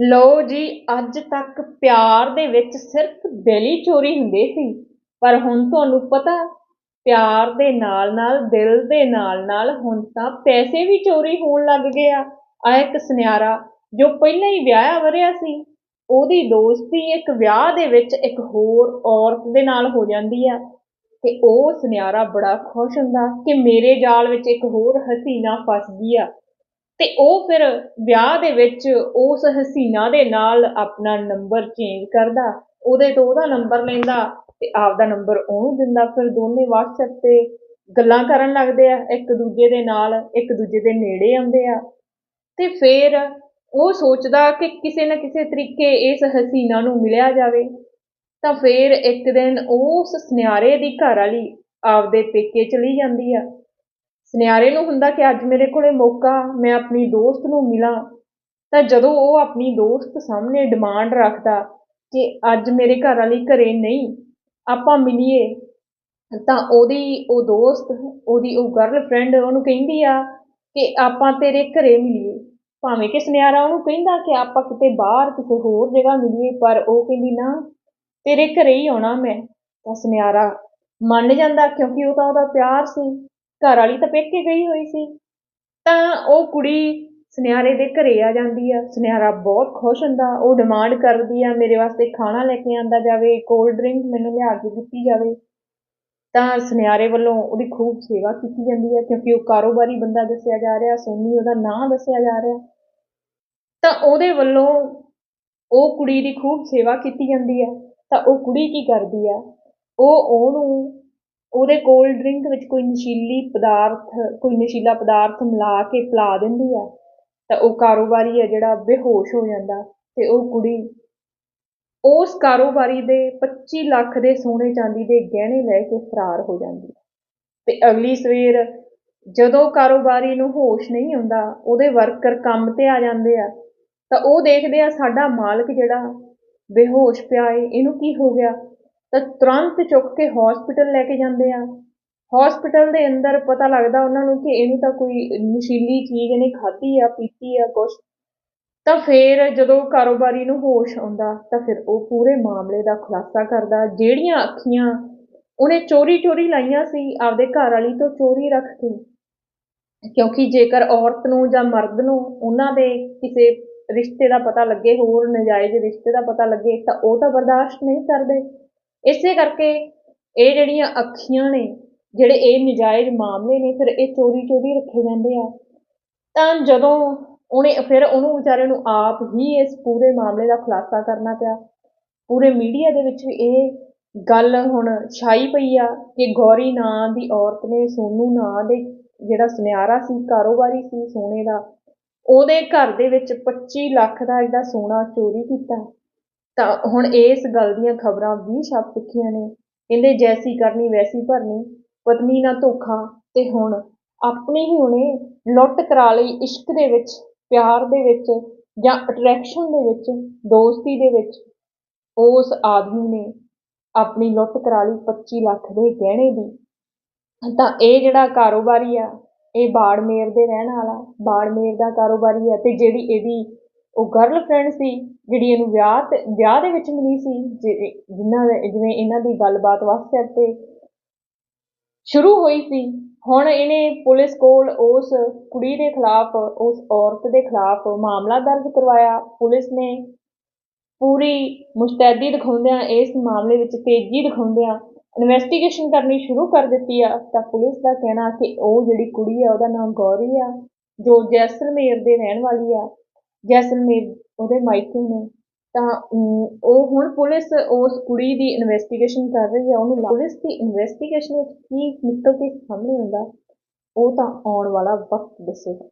ਲਓ ਜੀ, ਅੱਜ ਤੱਕ ਪਿਆਰ ਦੇ ਵਿੱਚ ਸਿਰਫ ਦਿਲ ਹੀ ਚੋਰੀ ਹੁੰਦੇ ਸੀ। ਪਰ ਹੁਣ ਤੁਹਾਨੂੰ ਪਤਾ, ਪਿਆਰ ਦੇ ਨਾਲ ਨਾਲ ਦਿਲ ਦੇ ਨਾਲ ਨਾਲ ਹੁਣ ਤਾਂ ਪੈਸੇ ਵੀ ਚੋਰੀ ਹੋਣ ਲੱਗ ਗਏ ਆ। ਆ ਇੱਕ ਸੁਨਿਆਰਾ ਜੋ ਪਹਿਲਾਂ ਹੀ ਵਿਆਹਿਆ ਵਰਿਆ ਸੀ, ਉਹਦੀ ਦੋਸਤੀ ਇੱਕ ਵਿਆਹ ਦੇ ਵਿੱਚ ਇੱਕ ਹੋਰ ਔਰਤ ਦੇ ਨਾਲ ਹੋ ਜਾਂਦੀ ਆ ਤੇ ਉਹ ਸੁਨਿਆਰਾ ਬੜਾ ਖੁਸ਼ ਹੁੰਦਾ ਕਿ ਮੇਰੇ ਜਾਲ ਵਿੱਚ ਇੱਕ ਹੋਰ ਹਸੀਨਾ ਫਸ ਗਈ ਆ। ਤੇ ਉਹ ਫਿਰ ਵਿਆਹ ਦੇ ਵਿੱਚ ਉਸ ਹਸੀਨਾ ਦੇ ਨਾਲ ਆਪਣਾ ਨੰਬਰ ਚੇਂਜ ਕਰਦਾ, ਉਹਦੇ ਤੋਂ ਉਹਦਾ ਨੰਬਰ ਲੈਂਦਾ ਤੇ ਆਪਦਾ ਨੰਬਰ ਉਹਨੂੰ ਦਿੰਦਾ। ਫਿਰ ਦੋਨੇ WhatsApp ਤੇ ਗੱਲਾਂ ਕਰਨ ਲੱਗਦੇ ਆ, ਇੱਕ ਦੂਜੇ ਦੇ ਨਾਲ, ਇੱਕ ਦੂਜੇ ਦੇ ਨੇੜੇ ਆਉਂਦੇ ਆ। ਤੇ ਫਿਰ ਉਹ ਸੋਚਦਾ ਕਿ ਕਿਸੇ ਨਾ ਕਿਸੇ ਤਰੀਕੇ ਇਸ ਹਸੀਨਾ ਨੂੰ ਮਿਲਿਆ ਜਾਵੇ। ਤਾਂ ਫਿਰ ਇੱਕ ਦਿਨ ਉਸ ਸੁਨਿਆਰੇ ਦੀ ਘਰ ਵਾਲੀ ਆਪਦੇ ਪੇਕੇ ਚਲੀ ਜਾਂਦੀ ਆ। ਸੁਨਿਆਰੇ ਨੂੰ ਹੁੰਦਾ ਕਿ ਅੱਜ ਮੇਰੇ ਕੋਲੇ ਮੌਕਾ, ਮੈਂ ਆਪਣੀ ਦੋਸਤ ਨੂੰ ਮਿਲਾਂ, ਤਾਂ ਜਦੋਂ ਉਹ ਆਪਣੀ ਦੋਸਤ ਸਾਹਮਣੇ ਡਿਮਾਂਡ ਰੱਖਦਾ ਕਿ ਅੱਜ ਮੇਰੇ ਘਰ ਵਾਲੀ ਘਰੇ ਨਹੀਂ, ਆਪਾਂ ਮਿਲੀਏ, ਤਾਂ ਉਹਦੀ ਉਹ ਦੋਸਤ, ਉਹਦੀ ਉਹ ਗਰਲਫ੍ਰੈਂਡ ਉਹਨੂੰ ਕਹਿੰਦੀ ਆ ਕਿ ਆਪਾਂ ਤੇਰੇ ਘਰੇ ਮਿਲੀਏ। ਭਾਵੇਂ ਕਿ ਸੁਨਿਆਰਾ ਉਹਨੂੰ ਕਹਿੰਦਾ ਕਿ ਆਪਾਂ ਕਿਤੇ ਬਾਹਰ ਕਿਸੇ ਹੋਰ ਜਗ੍ਹਾ ਮਿਲੀਏ, ਪਰ ਉਹ ਕਹਿੰਦੀ, ਨਾ, ਤੇਰੇ ਘਰੇ ਹੀ ਆਉਣਾ ਮੈਂ। ਤਾਂ ਸੁਨਿਆਰਾ ਮੰਨ ਜਾਂਦਾ ਕਿਉਂਕਿ ਉਹ ਤਾਂ ਉਹਦਾ ਪਿਆਰ ਸੀ। ਘਰ ਵਾਲੀ ਤਾਂ ਪੇਕੇ ਗਈ ਹੋਈ ਸੀ। ਤਾਂ ਉਹ ਕੁੜੀ ਸੁਨਿਆਰੇ ਦੇ ਘਰੇ ਆ ਜਾਂਦੀ ਆ। ਸੁਨਿਆਰਾ ਬਹੁਤ ਖੁਸ਼ ਹੁੰਦਾ, ਉਹ ਡਿਮਾਂਡ ਕਰਦੀ ਆ, ਮੇਰੇ ਵਾਸਤੇ ਖਾਣਾ ਲੈ ਕੇ ਆਂਦਾ ਜਾਵੇ ਕੋਲਡ ਡਰਿੰਕ ਮੈਨੂੰ ਲਿਆ ਕੇ ਦਿੱਤੀ ਜਾਵੇ। ਤਾਂ ਸੁਨਿਆਰੇ ਵੱਲੋਂ ਉਹਦੀ ਖੂਬ ਸੇਵਾ ਕੀਤੀ ਜਾਂਦੀ ਹੈ ਕਿਉਂਕਿ ਉਹ ਕਾਰੋਬਾਰੀ ਬੰਦਾ ਦੱਸਿਆ ਜਾ ਰਿਹਾ, ਸੋਨੀ ਉਹਦਾ ਨਾਂ ਦੱਸਿਆ ਜਾ ਰਿਹਾ। ਤਾਂ ਉਹਦੇ ਵੱਲੋਂ ਉਹ ਕੁੜੀ ਦੀ ਖੂਬ ਸੇਵਾ ਕੀਤੀ ਜਾਂਦੀ ਹੈ ਤਾਂ ਉਹ ਕੁੜੀ ਕੀ ਕਰਦੀ ਆ? ਉਹ ਉਹਨੂੰ ਉਹਦੇ ਕੋਲਡ ਡਰਿੰਕ ਵਿੱਚ ਕੋਈ ਨਸ਼ੀਲੀ ਪਦਾਰਥ, ਕੋਈ ਨਸ਼ੀਲਾ ਪਦਾਰਥ ਮਿਲਾ ਕੇ ਪਿਲਾ ਦਿੰਦੀ ਆ, ਤਾਂ ਉਹ ਕਾਰੋਬਾਰੀ ਆ ਜਿਹੜਾ ਬੇਹੋਸ਼ ਹੋ ਜਾਂਦਾ ਤੇ ਉਹ ਕੁੜੀ ਉਸ ਕਾਰੋਬਾਰੀ ਦੇ 25 ਲੱਖ ਦੇ ਸੋਨੇ ਚਾਂਦੀ ਦੇ ਗਹਿਣੇ ਲੈ ਕੇ ਫਰਾਰ ਹੋ ਜਾਂਦੀ ਤੇ ਅਗਲੀ ਸਵੇਰ ਜਦੋਂ ਕਾਰੋਬਾਰੀ ਨੂੰ ਹੋਸ਼ ਨਹੀਂ ਆਉਂਦਾ ਉਹਦੇ ਵਰਕਰ ਕੰਮ ਤੇ ਆ ਜਾਂਦੇ ਆ, ਤਾਂ ਉਹ ਦੇਖਦੇ ਆ ਸਾਡਾ ਮਾਲਕ ਜਿਹੜਾ ਬੇਹੋਸ਼ ਪਿਆ ਏ, ਇਹਨੂੰ ਕੀ ਹੋ ਗਿਆ? ਤਾਂ ਤੁਰੰਤ ਚੁੱਕ ਕੇ ਹਸਪੀਟਲ ਲੈ ਕੇ ਜਾਂਦੇ ਆ। ਹਸਪੀਟਲ ਦੇ ਅੰਦਰ ਪਤਾ ਲੱਗਦਾ ਉਹਨਾਂ ਨੂੰ ਕਿ ਇਹਨੂੰ ਤਾਂ ਕੋਈ ਨਸ਼ੀਲੀ ਚੀਜ਼ ਇਹਨੇ ਖਾਧੀ ਆ, ਪੀਤੀ ਆ, ਕੁਛ। ਤਾਂ ਫਿਰ ਜਦੋਂ ਕਾਰੋਬਾਰੀ ਨੂੰ ਹੋਸ਼ ਆਉਂਦਾ, ਤਾਂ ਫਿਰ ਉਹ ਪੂਰੇ ਮਾਮਲੇ ਦਾ ਖੁਲਾਸਾ ਕਰਦਾ। ਜਿਹੜੀਆਂ ਅੱਖੀਆਂ ਉਹਨੇ ਚੋਰੀ ਚੋਰੀ ਲਾਈਆਂ ਸੀ, ਆਪਦੇ ਘਰ ਵਾਲੀ ਤੋਂ ਚੋਰੀ ਰੱਖ ਕੇ। ਕਿਉਂਕਿ ਜੇਕਰ ਔਰਤ ਨੂੰ ਜਾਂ ਮਰਦ ਨੂੰ ਉਹਨਾਂ ਦੇ ਕਿਸੇ ਰਿਸ਼ਤੇ ਦਾ ਪਤਾ ਲੱਗੇ, ਹੋਰ ਨਜਾਇਜ਼ ਰਿਸ਼ਤੇ ਦਾ ਪਤਾ ਲੱਗੇ, ਤਾਂ ਉਹ ਤਾਂ ਬਰਦਾਸ਼ਤ ਨਹੀਂ ਕਰਦੇ। ਇਸੇ ਕਰਕੇ ਇਹ ਜਿਹੜੀਆਂ ਅੱਖੀਆਂ ਨੇ, ਜਿਹੜੇ ਇਹ ਨਜਾਇਜ਼ ਮਾਮਲੇ ਨੇ, ਫਿਰ ਇਹ ਚੋਰੀ ਚੋਰੀ ਰੱਖੇ ਜਾਂਦੇ ਆ। ਤਾਂ ਜਦੋਂ ਉਹਨੇ, ਫਿਰ ਉਹਨੂੰ ਵਿਚਾਰੇ ਨੂੰ ਆਪ ਹੀ ਇਸ ਪੂਰੇ ਮਾਮਲੇ ਦਾ ਖੁਲਾਸਾ ਕਰਨਾ ਪਿਆ। ਪੂਰੇ ਮੀਡੀਆ ਦੇ ਵਿੱਚ ਵੀ ਇਹ ਗੱਲ ਹੁਣ ਛਾਈ ਪਈ ਆ ਕਿ ਗੌਰੀ ਨਾਂ ਦੀ ਔਰਤ ਨੇ, ਸੋਨੂ ਨਾਂ ਦੇ ਜਿਹੜਾ ਸੁਨਿਆਰਾ ਸੀ, ਕਾਰੋਬਾਰੀ ਸੀ ਸੋਨੇ ਦਾ, ਉਹਦੇ ਘਰ ਦੇ ਵਿੱਚ 25 ਲੱਖ ਦਾ ਜਿਹੜਾ ਸੋਨਾ ਚੋਰੀ ਕੀਤਾ। ਤਾਂ ਹੁਣ ਇਸ ਗੱਲ ਦੀਆਂ ਖਬਰਾਂ ਵੀ ਛਪ ਚੁੱਕੀਆਂ ਨੇ। ਕਹਿੰਦੇ, ਜੈਸੀ ਕਰਨੀ, ਵੈਸੀ ਭਰਨੀ, ਪਤਨੀ ਨਾਲ ਧੋਖਾ। ਤੇ ਹੁਣ ਆਪਣੇ ਹੀ ਉਹਨੇ ਲੁੱਟ ਕਰਾ ਲਈ ਇਸ਼ਕ ਦੇ ਵਿੱਚ, ਪਿਆਰ ਦੇ ਵਿੱਚ ਜਾਂ ਅਟਰੈਕਸ਼ਨ ਦੇ ਵਿੱਚ, ਦੋਸਤੀ ਦੇ ਵਿੱਚ, ਉਸ ਆਦਮੀ ਨੇ ਆਪਣੀ ਲੁੱਟ ਕਰਾ ਲਈ 25 ਲੱਖ ਦੇ ਗਹਿਣੇ ਦੀ। ਤਾਂ ਇਹ ਜਿਹੜਾ ਕਾਰੋਬਾਰੀ ਆ, ਇਹ ਬਾੜਮੇਰ ਦੇ ਰਹਿਣ ਵਾਲਾ, ਬਾੜਮੇਰ ਦਾ ਕਾਰੋਬਾਰੀ ਆ ਤੇ ਜਿਹੜੀ ਇਹਦੀ ਉਹ ਗਰਲਫ੍ਰੈਂਡ ਸੀ, ਜਿਹੜੀ ਇਹਨੂੰ ਵਿਆਹ ਤੇ, ਵਿਆਹ ਦੇ ਵਿੱਚ ਮਿਲੀ ਸੀ ਜਿਨ੍ਹਾਂ ਜਿਵੇਂ ਇਹਨਾਂ ਦੀ ਗੱਲਬਾਤ WhatsApp ਤੇ ਸ਼ੁਰੂ ਹੋਈ ਸੀ, ਹੁਣ ਇਹਨੇ ਪੁਲਿਸ ਕੋਲ ਉਸ ਕੁੜੀ ਦੇ ਖਿਲਾਫ, ਉਸ ਔਰਤ ਦੇ ਖਿਲਾਫ ਮਾਮਲਾ ਦਰਜ ਕਰਵਾਇਆ। ਪੁਲਿਸ ਨੇ ਪੂਰੀ ਮੁਸਤੈਦੀ ਦਿਖਾਉਂਦਿਆਂ, ਇਸ ਮਾਮਲੇ ਵਿੱਚ ਤੇਜ਼ੀ ਦਿਖਾਉਂਦਿਆਂ ਇਨਵੈਸਟੀਗੇਸ਼ਨ ਕਰਨੀ ਸ਼ੁਰੂ ਕਰ ਦਿੱਤੀ ਆ। ਤਾਂ ਪੁਲਿਸ ਦਾ ਕਹਿਣਾ ਕਿ ਉਹ ਜਿਹੜੀ ਕੁੜੀ ਆ, ਉਹਦਾ ਨਾਮ ਗੌਰੀ ਆ, ਜੋ ਜੈਸਲਮੇਰ ਦੇ ਰਹਿਣ ਵਾਲੀ ਆ। ਜੈਸਲਮੇਰ ਉਹਦੇ ਮਾਇਕੇ ਨੇ, ਤਾਂ ਉਹ ਹੁਣ ਪੁਲਿਸ ਉਸ ਕੁੜੀ ਦੀ ਇਨਵੈਸਟੀਗੇਸ਼ਨ ਕਰ ਰਹੀ ਹੈ, ਉਹਨੂੰ ਪੁਲਿਸ ਦੀ ਇਨਵੈਸਟੀਗੇਸ਼ਨ ਵਿੱਚ ਕੀ ਨਿਕਲ ਕੇ ਸਾਹਮਣੇ ਆਉਂਦਾ, ਉਹ ਤਾਂ ਆਉਣ ਵਾਲਾ ਵਕਤ ਦੱਸੇਗਾ।